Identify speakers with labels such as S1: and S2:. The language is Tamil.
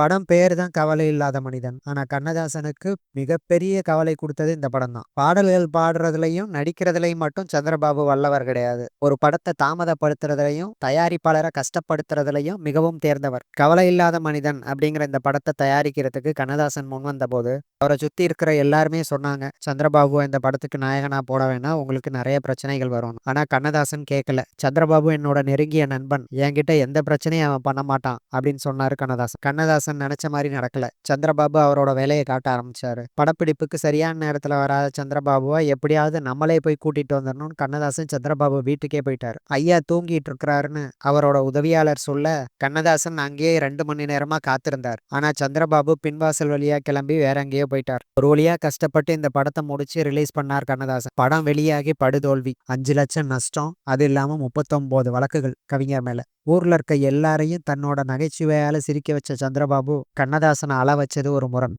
S1: படம் பெயர் தான் கவலை இல்லாத மனிதன். ஆனா கண்ணதாசனுக்கு மிகப்பெரிய கவலை கொடுத்தது இந்த படம் தான். பாடல்கள் பாடுறதுலையும் நடிக்கிறதுலையும் மட்டும் சந்திரபாபு வல்லவர் கிடையாது. ஒரு படத்தை தாமதப்படுத்துறதுலையும் தயாரிப்பாளரை கஷ்டப்படுத்துறதுலையும் மிகவும் தேர்ந்தவர். கவலை இல்லாத மனிதன் அப்படிங்கிற இந்த படத்தை தயாரிக்கிறதுக்கு கண்ணதாசன் முன்வந்தபோது, அவரை சுத்தி இருக்கிற எல்லாருமே சொன்னாங்க, சந்திரபாபு இந்த படத்துக்கு நாயகனா போட வேணா உங்களுக்கு நிறைய பிரச்சனைகள் வரும் ஆனா கண்ணதாசன் கேட்கல. "சந்திரபாபு என்னோட நெருங்கிய நண்பன். என்கிட்ட எந்த பிரச்சனையும் அவன் பண்ண மாட்டான்." அப்படின்னு சொன்னாரு கண்ணதாசன். கண்ணதாசன் நினைச்ச மாதிரி நடக்கல. சந்திரபாபு அவரோட வேலையை காட்ட ஆரம்பிச்சாரு. படப்பிடிப்புக்கு சரியான நேரத்துல வராத சந்திரபாபுவை எப்படியாவது நம்மளே போய் கூட்டிட்டு வந்துடணும்னு கண்ணதாசன் சந்திரபாபு வீட்டுக்கே போயிட்டாரு. ஐயா தூங்கிட்டு இருக்கிறாருன்னு அவரோட உதவியாளர் சொல்ல, கண்ணதாசன் அங்கேயே ரெண்டு மணி நேரமா காத்திருந்தார். ஆனா சந்திரபாபு பின்வாசல் வழியா கிளம்பி வேற எங்கேயோ போயிட்டார். ஒரு வழியா கஷ்டப்பட்டு இந்த படத்தை முடிச்சு ரிலீஸ் பண்ணார் கண்ணதாசன். படம் வெளியாகி படுதோல்வி. அஞ்சு லட்சம் நஷ்டம். அது இல்லாம 39 வழக்குகள் கவிஞர் மேல. ஊர்ல இருக்க எல்லாரையும் தன்னோட நகைச்சுவையால சிரிக்க வச்ச சந்திரபாபு, கண்ணதாசனை அழ வச்சது ஒரு முரண்.